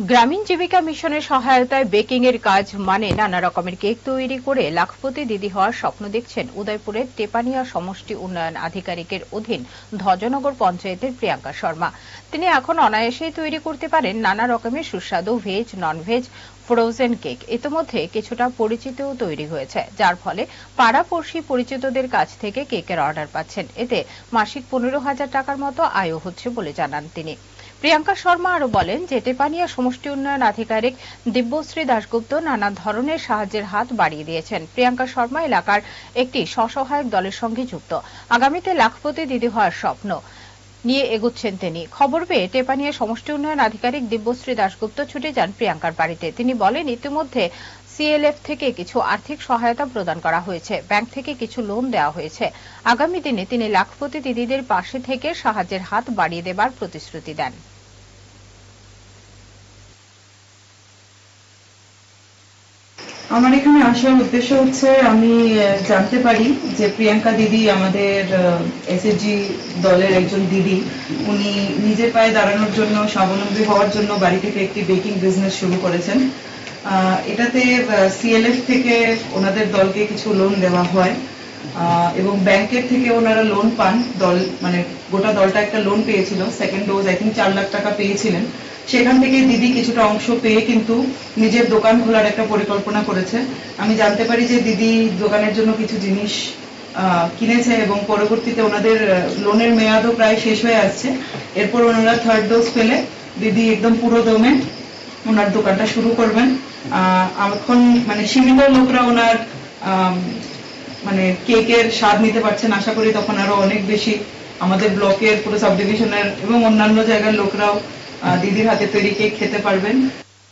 গ্রামীণ জীবিকা মিশনের সহায়তায় বেকিং এর কাজ মানে নানা রকমের কেক তৈরি করে লাখপতি দিদি হওয়ার স্বপ্ন দেখছেন উদয়পুরের টেপানিয়া সমষ্টি উন্নয়ন আধিকারিকের অধীন ধ্বজনগর পঞ্চায়েতের প্রিয়াঙ্কা শর্মা। তিনি এখন অনায়াসেই তৈরি করতে পারেন নানা রকমের সুস্বাদু veg non veg frozen cake ইতিমধ্যে কিছুটা পরিচিতও তৈরি হয়েছে, যার ফলে পাড়াপড়শি পরিচিতদের কাছ থেকে কেকের অর্ডার পাচ্ছেন। এতে মাসিক পনেরো হাজার টাকার মতো আয়ও হচ্ছে বলে জানান তিনি। প্রিয়াঙ্কা শর্মা আরও বলেন যে টেপানিয়া সমষ্টি উন্নয়ন আধিকারিক দিব্যশ্রী দাশগুপ্ত নানা ধরনের সাহায্যের হাত বাড়িয়ে দিয়েছেন। প্রিয়াঙ্কা শর্মা এলাকার একটি স্বসহায়ক দলের সঙ্গে যুক্ত। আগামীতে লাখপতি দিদি হওয়ার স্বপ্ন নিয়ে এগুচ্ছেন তিনি। খবর পেয়ে টেপানিয়া সমষ্টি উন্নয়ন আধিকারিক দিব্যশ্রী দাশগুপ্ত ছুটে যান প্রিয়াঙ্কার বাড়িতে। তিনি বলেন, ইতিমধ্যে সিএলএফ থেকে কিছু আর্থিক সহায়তা প্রদান করা হয়েছে। ব্যাংক থেকে কিছু লোন দেওয়া হয়েছে। আগামী দিনে তিনি লাখপতি দিদিদের পাশে থেকে সাহায্যের হাত বাড়িয়ে দেবার প্রতিশ্রুতি দেন। আমার এখানে আসার উদ্দেশ্য হচ্ছে, আমি জানতে পারি যে প্রিয়াঙ্কা দিদি আমাদের এসএসজি দলের একজন দিদি। উনি নিজের পায়ে দাঁড়ানোর জন্য, স্বাবলম্বী হওয়ার জন্য বাড়ি থেকে একটি বেকিং বিজনেস শুরু করেছেন। এটাতে সিএলএফ থেকে ওনাদের দলকে কিছু লোন দেওয়া হয়। এবং ব্যাংকের থেকে ওনারা লোন পান। দল মানে গোটা দলটা একটা লোন পেয়েছিল সেকেন্ড ডোজ আই থিঙ্ক চার লাখ টাকা পেয়েছিলেন। সেখান থেকে দিদি কিছুটা অংশ পেয়ে কিন্তু নিজের দোকান খোলার একটা পরিকল্পনা করেছে। আমি জানতে পারি যে দিদি দোকানের জন্য কিছু জিনিস কিনেছে এবং পরবর্তীতে ওনাদের লোনের মেয়াদও প্রায় শেষ হয়ে আসছে। এরপর ওনারা থার্ড ডোজ পেলে দিদি একদম পুরো দমে ওনার দোকানটা শুরু করবেন। এখন মানে সীমিত লোকরা ওনার মানে কেকের স্বাদ নিতে পারছেন। আশা করি তখন আরও অনেক বেশি আমাদের ব্লকের পুরো সাব ডিভিশনের এবং অন্যান্য জায়গার লোকরাও দিদির হাতে তৈরি কেক খেতে পারবেন।